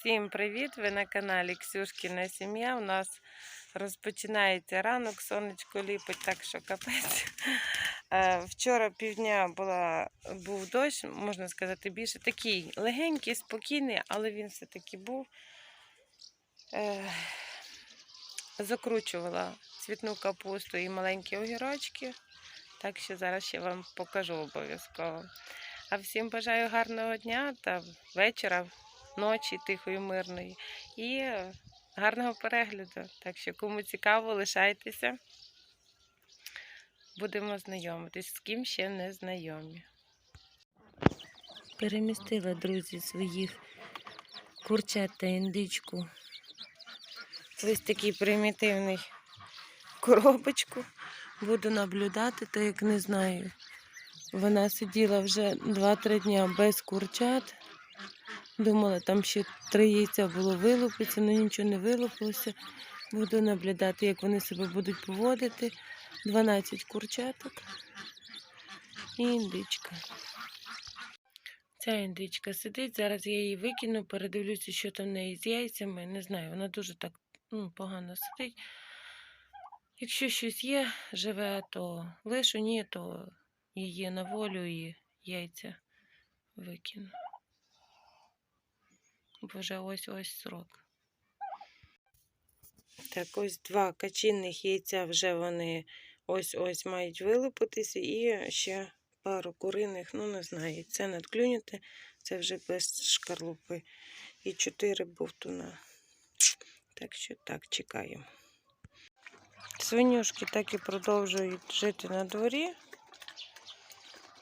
Всім привіт! Ви на каналі Ксюшкіна сім'я. У нас розпочинається ранок, сонечко ліпить, так що капець. Е, Вчора півдня була, був дощ, можна сказати, більше такий легенький, спокійний, але він все-таки був. Е, Закручувала цвітну капусту і маленькі огірочки. Так що зараз ще вам покажу обов'язково. А всім бажаю гарного дня та вечора, ночі тихої, мирної і гарного перегляду. Так що, кому цікаво, лишайтеся. Будемо знайомитись, з ким ще не знайомі. Перемістила, друзі, своїх курчат та індичку. Ось такий примітивний коробочку. Буду наблюдати, так як не знаю. Вона сиділа вже 2-3 дня без курчат. Думала, там ще три яйця було вилупиться, але нічого не вилупилося. Буду наблюдати, як вони себе будуть поводити. 12 курчаток і індичка. Ця індичка сидить, зараз я її викину, передивлюся, що там в неї з яйцями. Не знаю, вона дуже так ну, погано сидить. Якщо щось є, живе, то лишу, ні, то її на волю і яйця викину. Бо вже ось ось срок. Так, ось два качинних яйця вже вони ось-ось мають вилупитися, і ще пару куриних, ну не знаю, це надклюнете, це вже без шкарлупи. І чотири бовтуна. Так що так, чекаємо. Свинюшки так і продовжують жити на дворі.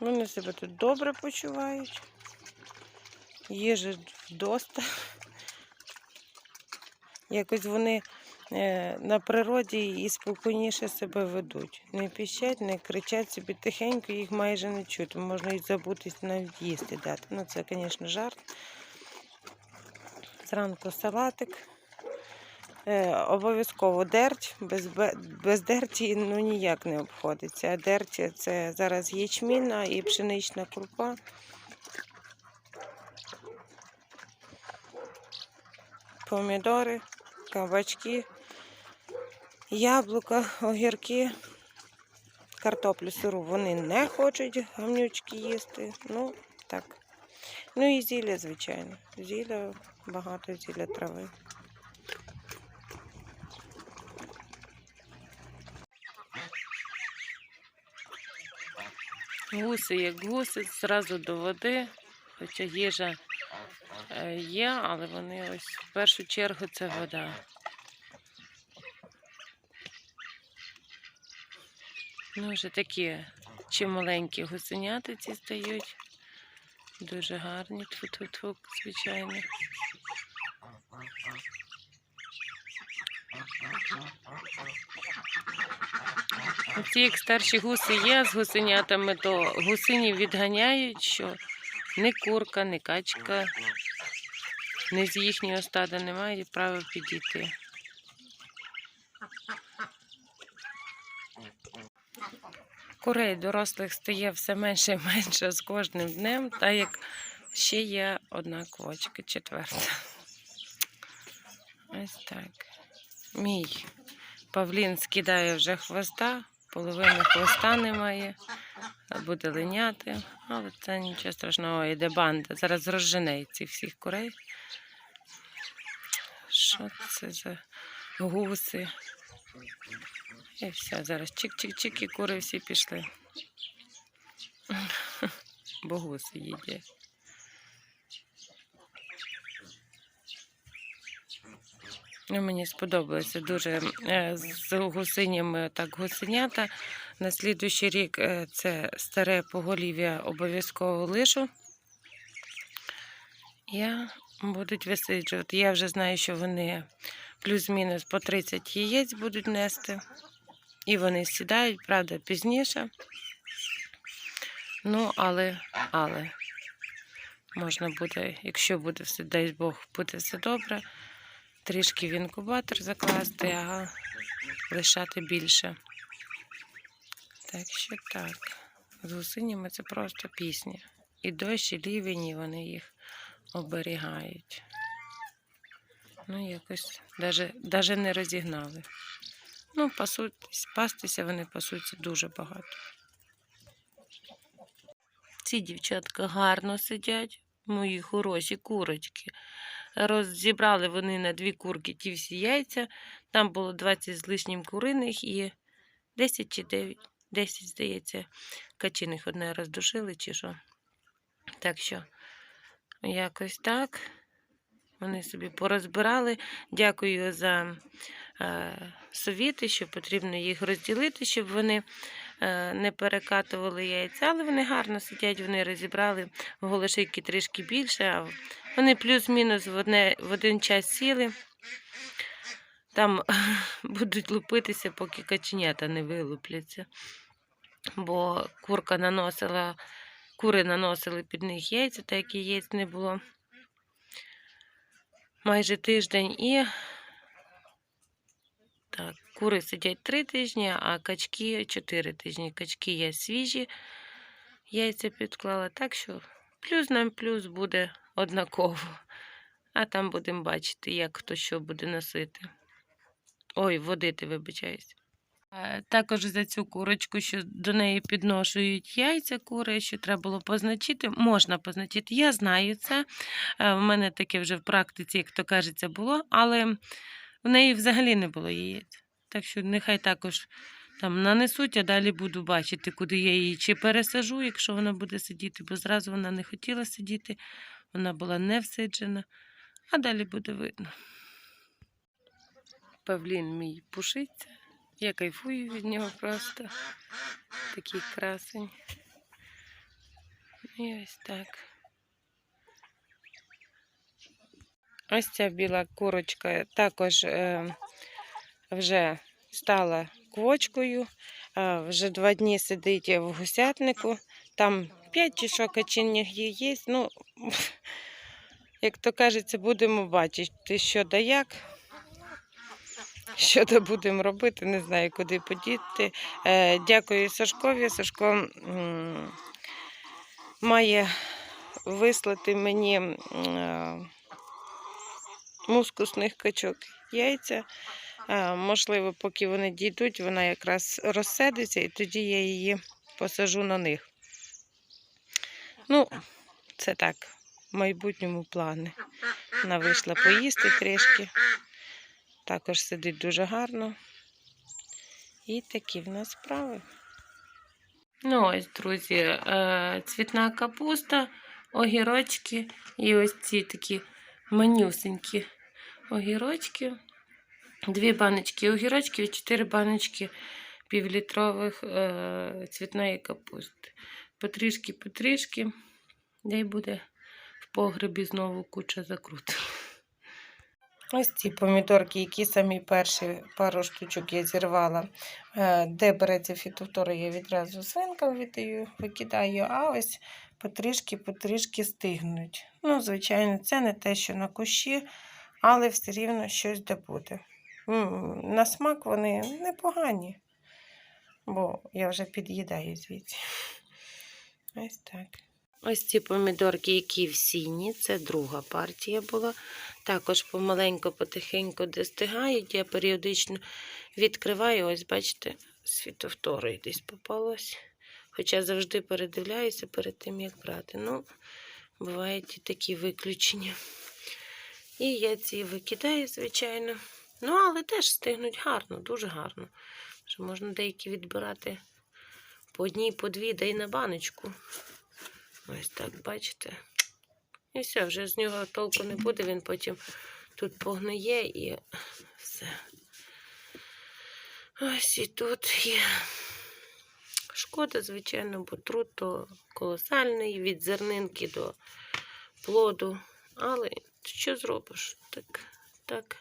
Вони себе тут добре почувають. Їжі вдоста. Якось вони е, на природі і спокійніше себе ведуть. Не піщать, не кричать собі тихенько, їх майже не чути. Можна і забутись навіть їсти дати. Ну, це, звісно, жарт. Зранку салатик. Е, обов'язково дерть, без, без дерті ну, ніяк не обходиться. А дерть це зараз ячмінна і пшенична крупа. Помідори, кабачки, яблука, огірки, картоплю сиру вони не хочуть гамнючки їсти. Ну, так. Ну і зілля, звичайно. Зілля, багато зілля трави. Гуси як гуси, зразу до води, хоча їжа є, але вони ось в першу чергу це вода. Ну, вже такі чималенькі гусеняти ці стають. Дуже гарні, тфу-тфу-тфу, звичайно. Ці як старші гуси є з гусенятами, то гусині відганяють, що ні курка, ні качка, ні з їхнього стада не мають права підійти. Курей дорослих стає все менше і менше з кожним днем, та як ще є одна квочка, четверта. Ось так. Мій Павлін скидає вже хвоста, половини хвоста немає, буде линяти, але це нічого страшного, йде банда. Зараз розжене цих всіх курей. Що це за гуси? І все, зараз чик-чик-чик, і кури всі пішли. Бо гуси їдять. Ну, мені сподобалося дуже е, з гусинями так гусенята. На слідуючий рік е, це старе поголів'я обов'язково лишу. Я будуть висиджувати. Я вже знаю, що вони плюс-мінус по 30 яєць будуть нести. І вони сідають, правда, пізніше. Ну, але, але можна буде, якщо буде все, дай Бог, буде все добре, трішки в інкубатор закласти, а лишати більше. Так що так. З гусинями це просто пісня. І дощ, і лівень, і вони їх оберігають. Ну, якось даже, не розігнали. Ну, пасутись, пастися вони пасуться дуже багато. Ці дівчатка гарно сидять, мої хороші курочки. Розібрали вони на дві курки ті всі яйця. Там було 20 з лишнім куриних і 10 чи 9, 10, здається, качиних одне роздушили чи що. Так що, якось так. Вони собі порозбирали. Дякую за е, совіти, що потрібно їх розділити, щоб вони е, не перекатували яйця, але вони гарно сидять, вони розібрали голошейки трішки більше, а вони плюс-мінус в, в один час сіли. Там будуть лупитися, поки каченята не вилупляться. Бо курка наносила, кури наносили під них яйця, так як яєць не було майже тиждень і так, кури сидять три тижні, а качки чотири тижні. Качки є свіжі, яйця підклала, так що плюс нам плюс буде однаково. А там будемо бачити, як хто що буде носити. Ой, водити, вибачаюсь. Е, Також за цю курочку, що до неї підношують яйця кури, що треба було позначити, можна позначити. Я знаю це. Е, В мене таке вже в практиці, як то кажеться, було, але в неї взагалі не було яєць. Так що нехай також там нанесуть, а далі буду бачити, куди я її чи пересажу, якщо вона буде сидіти, бо зразу вона не хотіла сидіти, вона була не всиджена, а далі буде видно. Павлін мій пушиться. Я кайфую від нього просто. Такий красень. І ось так. Ось ця біла курочка також е, вже стала квочкою. Е, вже два дні сидить в гусятнику. Там п'ять чи що качинних є. Ну, як то кажеться, будемо бачити, що да як. Що то будемо робити, не знаю, куди подіти. Е, дякую Сашкові. Сашко має вислати мені е, мускусних качок яйця. Е, можливо, поки вони дійдуть, вона якраз розсадиться, і тоді я її посажу на них. Ну, це так, в майбутньому плани. Вона вийшла поїсти трішки. Також сидить дуже гарно. І такі в нас справи. Ну ось, друзі, е, цвітна капуста, огірочки і ось ці такі манюсенькі огірочки. Дві баночки огірочків і чотири баночки півлітрових е, цвітної капусти. Потрішки, потрішки, де й буде в погребі знову куча закрутів. Ось ці помідорки, які самі перші пару штучок я зірвала. Е, Де береться фітофтора, я відразу свинкам віддаю, викидаю, а ось потрішки-потрішки стигнуть. Ну, звичайно, це не те, що на кущі, але все рівно щось де буде. На смак вони непогані, бо я вже під'їдаю звідси. Ось так. Ось ці помідорки, які в сіні, це друга партія була. Також помаленьку, потихеньку достигають. Я періодично відкриваю, ось, бачите, світовторою десь попалось. Хоча завжди передивляюся перед тим, як брати. Ну, бувають і такі виключення. І я ці викидаю, звичайно. Ну, але теж стигнуть гарно, дуже гарно. Можна деякі відбирати по одній, по дві, да й на баночку. Ось так, бачите. І все, вже з нього толку не буде, він потім тут погниє і все. Ось і тут є. Шкода, звичайно, бо труд то колосальний від зернинки до плоду. Але що зробиш? Так, так,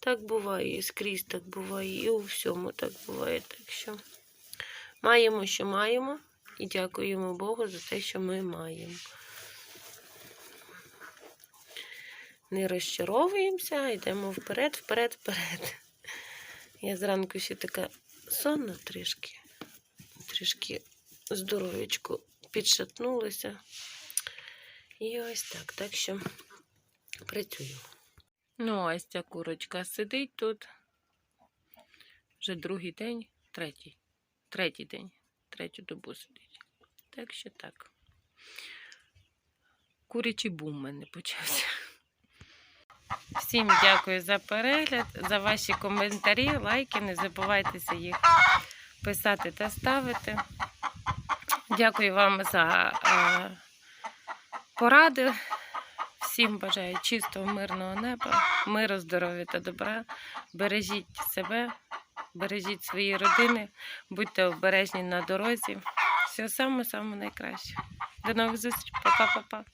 так буває, і скрізь так буває, і у всьому так буває. Так що маємо, що маємо, і дякуємо Богу за те, що ми маємо. Не розчаровуємося, а йдемо вперед, вперед, вперед. Я зранку ще така сонна трішки, трішки здоров'ячку підшатнулася. І ось так. Так що працюю. Ну, ось ця курочка сидить тут. Вже другий день, третій. Третій день. Третю добу сидить. Так що так. Курячий бум в мене почався. Всім дякую за перегляд, за ваші коментарі, лайки. Не забувайтеся їх писати та ставити. Дякую вам за е, поради. Всім бажаю чистого, мирного неба, миру, здоров'я та добра. Бережіть себе, бережіть свої родини, будьте обережні на дорозі. Всього саме-саме найкраще. До нових зустрічей. Па-па-па-па.